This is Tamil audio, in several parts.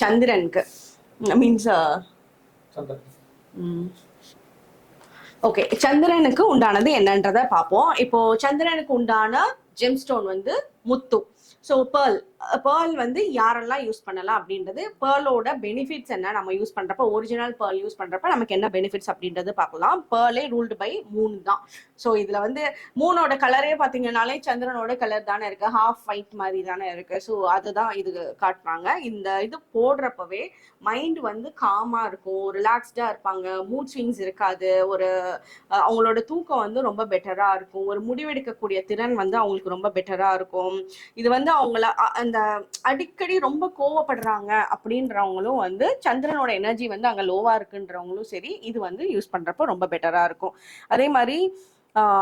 சந்திரனுக்கு. மீன்ஸ் சந்திரன். ஓகே சந்திரனுக்கு உண்டானது என்னன்றத பார்ப்போம். இப்போ சந்திரனுக்கு உண்டான ஜெம்ஸ்டோன் வந்து முத்து. ஸோ பேர்ல் பேர்ல் வந்து யாரெல்லாம் யூஸ் பண்ணலாம் அப்படின்றது பேர்லோட பெனிஃபிட்ஸ் என்ன? நம்ம யூஸ் பண்ணுறப்ப ஒரிஜினல் பேர்ல் யூஸ் பண்றப்ப நமக்கு என்ன பெனிஃபிட்ஸ் அப்படின்றது பார்க்கலாம். பேர்லே ரூல்டு பை மூணு தான். ஸோ இதுல வந்து மூணோட கலரே பார்த்தீங்கன்னாலே சந்திரனோட கலர் தானே இருக்கு. ஹாஃப் ஒயிட் மாதிரி தானே இருக்கு. ஸோ அதுதான் இது காட்டுறாங்க. இந்த இது போடுறப்பவே மைண்ட் வந்து காமா இருக்கும். ரிலாக்ஸ்டா இருப்பாங்க. மூட் ஸ்விங்ஸ் இருக்காது. ஒரு அவங்களோட தூக்கம் வந்து ரொம்ப பெட்டரா இருக்கும். ஒரு முடிவெடுக்கக்கூடிய திறன் வந்து அவங்களுக்கு ரொம்ப பெட்டரா இருக்கும். இது வந்து வந்து அவங்கள அ- அந்த அடிக்கடி ரொம்ப கோவப்படுறாங்க அப்படின்றவங்களும் வந்து சந்திரனோட எனர்ஜி வந்து அங்க லோவா இருக்குன்றவங்களும் சரி இது வந்து யூஸ் பண்றப்ப ரொம்ப பெட்டரா இருக்கும். அதே மாதிரி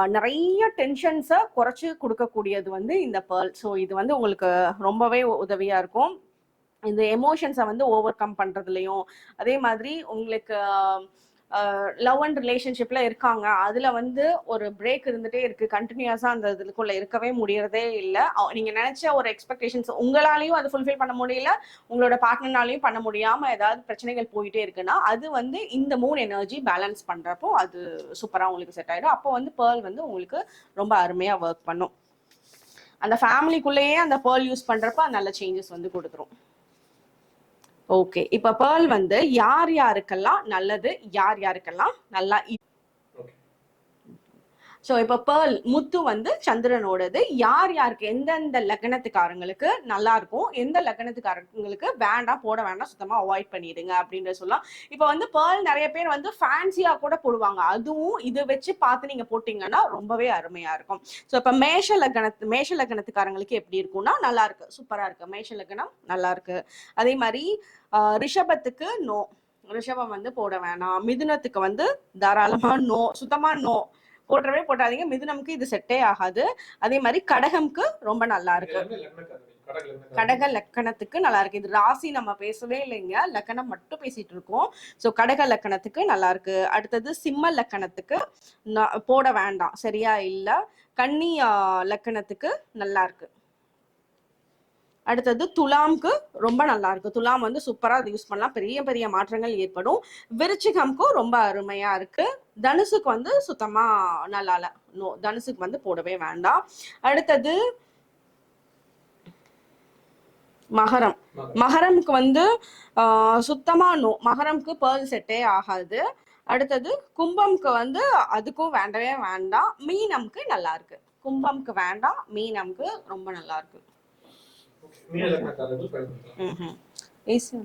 நிறைய டென்ஷன்ஸை குறைச்சி கொடுக்கக்கூடியது வந்து இந்த பேர்ல் ஸோ இது வந்து உங்களுக்கு ரொம்பவே உதவியா இருக்கும். இந்த எமோஷன்ஸை வந்து ஓவர் கம் பண்றதுலயும். அதே மாதிரி உங்களுக்கு லவ் அண்ட் ரிலேஷன்ஷிப்ல இருக்காங்க. அதுல வந்து ஒரு பிரேக் இருந்துட்டே இருக்கு. கண்டினியூஸா அந்த இதுக்குள்ள இருக்கவே முடியறதே இல்லை. நீங்க நினைச்ச ஒரு எக்ஸ்பெக்டேஷன்ஸ் உங்களாலையும் அதை ஃபுல்ஃபில் பண்ண முடியல. உங்களோட பார்ட்னர்னாலையும் பண்ண முடியாம ஏதாவது பிரச்சனைகள் போயிட்டே இருக்குன்னா அது வந்து இந்த மூணு எனர்ஜி பேலன்ஸ் பண்றப்போ அது சூப்பரா உங்களுக்கு செட் ஆயிடும். அப்போ வந்து பேர்ல் வந்து உங்களுக்கு ரொம்ப அருமையா ஒர்க் பண்ணும். அந்த ஃபேமிலிக்குள்ளேயே அந்த பேர்ல் யூஸ் பண்றப்ப நல்ல சேஞ்சஸ் வந்து கொடுத்துரும். ஓகே இப்ப பேர்ல் வந்து யார் யாருக்கெல்லாம் நல்லது யார் யாருக்கெல்லாம் நல்லா ஸோ இப்போ பேர்ல் முத்து வந்து சந்திரனோடது. யார் யாருக்கு? எந்தெந்த லக்னத்துக்காரங்களுக்கு நல்லா இருக்கும். எந்த லக்னத்துக்காரங்களுக்கு வேண்டாம் போட வேண்டாம் சுத்தமா அவாய்ட் பண்ணிடுங்க அப்படின்ற சொல்லலாம். இப்போ வந்து பேர்ல் நிறைய பேர் வந்து ஃபேன்சியா கூட போடுவாங்க. அதுவும் இதை வச்சு பார்த்து நீங்க போட்டீங்கன்னா ரொம்பவே அருமையா இருக்கும். ஸோ இப்போ மேஷ லக்னத்து மேஷ லக்னத்துக்காரங்களுக்கு எப்படி இருக்கும்னா நல்லா இருக்கு. சூப்பரா இருக்கு. மேஷ லக்னம் நல்லா இருக்கு. அதே மாதிரி ரிஷபத்துக்கு நோ ரிஷபம் வந்து போட வேணாம். மிதுனத்துக்கு வந்து தாராளமா நோ சுத்தமா நோ போட்டுறவே போட்டாதீங்க மிதுனம்க்கு இது செட்டே ஆகாது. அதே மாதிரி கடகம்க்கு ரொம்ப நல்லா இருக்கு. கடக லக்கணத்துக்கு நல்லா இருக்கு. இது ராசி நம்ம பேசவே இல்லைங்க. லக்கணம் மட்டும் பேசிட்டு இருக்கோம். ஸோ கடக லக்கணத்துக்கு நல்லா இருக்கு. அடுத்தது சிம்ம லக்கணத்துக்கு போட வேண்டாம். சரியா இல்ல? கன்னி லக்கணத்துக்கு நல்லா இருக்கு. அடுத்தது துலாம்க்கு ரொம்ப நல்லா இருக்கு துலாம் வந்து சூப்பரா அது யூஸ் பண்ணலாம். பெரிய பெரிய மாற்றங்கள் ஏற்படும். விருச்சிகம்க்கும் ரொம்ப அருமையா இருக்கு. தனுசுக்கு வந்து சுத்தமா நல்லா இல்ல நோ தனுசுக்கு வந்து போடவே வேண்டாம். அடுத்தது மகரம். மகரம். மகரம்க்கு வந்து சுத்தமா நோ மகரம்க்கு பேர்ல் செட்டே ஆகாது. அடுத்தது கும்பம்க்கு வந்து அதுக்கும் வேண்டவே வேண்டாம். மீனம்க்கு நல்லா இருக்கு கும்பம்க்கு வேண்டாம். மீனம்க்கு ரொம்ப நல்லா இருக்கு Mira la cara, dos perguntas. Uhum. Isso.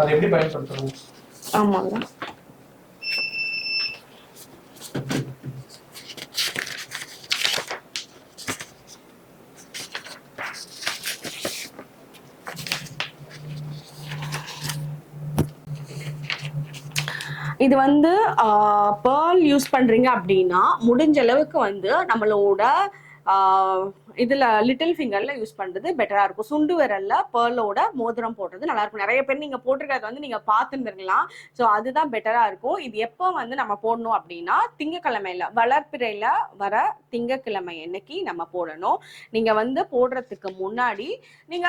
అది ఎప్పుడు భయపడతారు ఆమాగా இது வந்து பேர்ல் யூஸ் பண்றீங்க அப்படின்னா முடிஞ்ச அளவுக்கு வந்து நம்மளோட இதுல லிட்டில் ஃபிங்கர்ல யூஸ் பண்றது பெட்டரா இருக்கும். சுண்டு விரல்ல பேர்லோட மோதிரம் போடுறது நல்லா இருக்கும். நிறைய பேர் நீங்க போட்டிருக்கிறத வந்து நீங்க பார்த்துருந்துருக்கலாம். ஸோ அதுதான் பெட்டரா இருக்கும். இது எப்போ வந்து நம்ம போடணும் அப்படின்னா திங்கக்கிழமையில வளர்ப்பிறையில வர திங்கக்கிழமை என்னைக்கு நம்ம போடணும். நீங்க வந்து போடுறதுக்கு முன்னாடி நீங்க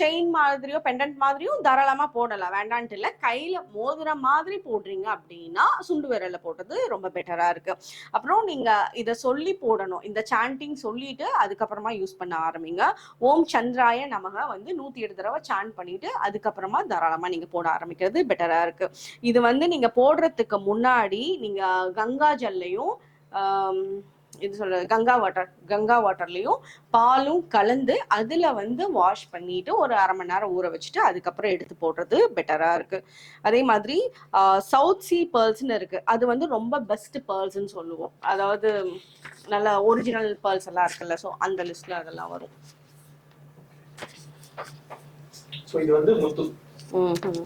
செயின் மாதிரியோ பெண்டன்ட் மாதிரியும் தாராளமா போடலாம். வேண்டான்ட்டு இல்லை கையில மோதிரம் மாதிரி போடுறீங்க அப்படின்னா சுண்டு விரல்ல போடுறது ரொம்ப பெட்டரா இருக்கு. அப்புறம் நீங்க இதை சொல்லி போடணும். இந்த சாண்டிங் சொல்லிட்டு அதுக்கப்புறம் யூஸ் பண்ண ஆரம்பிங்க. ஓம் சந்திராய நமக வந்து நூத்தி எட்டு தடவை சாண்ட் பண்ணிட்டு அதுக்கப்புறமா தாராளமா நீங்க போட ஆரம்பிக்கிறது பெட்டரா இருக்கு. இது வந்து நீங்க போடுறதுக்கு முன்னாடி நீங்க கங்கா ஜல்லையும் ஆஹ் இது சொல்ற கங்கா வாட்டர் கங்கா வாட்டர்லயும் பாலும் கலந்து அதுல வந்து வாஷ் பண்ணிட்டு ஒரு அரை மணி நேரம் ஊற வச்சுட்டு அதுக்கப்புறம் எடுத்து போடுறது பெட்டரா இருக்கு. அதே மாதிரி சவுத் சி பேர்ல்ஸ்னு இருக்கு. அது வந்து ரொம்ப பெஸ்ட் பேர்ல்ஸ்னு சொல்லுவோம். அதாவது நல்ல ஒரிஜினல் பேர்ல்ஸ் எல்லாம் இருக்குல்ல ஸோ அந்த லிஸ்ட்ல அதெல்லாம் வரும். ஸோ இது வந்து முத்து. ம்ஹும்.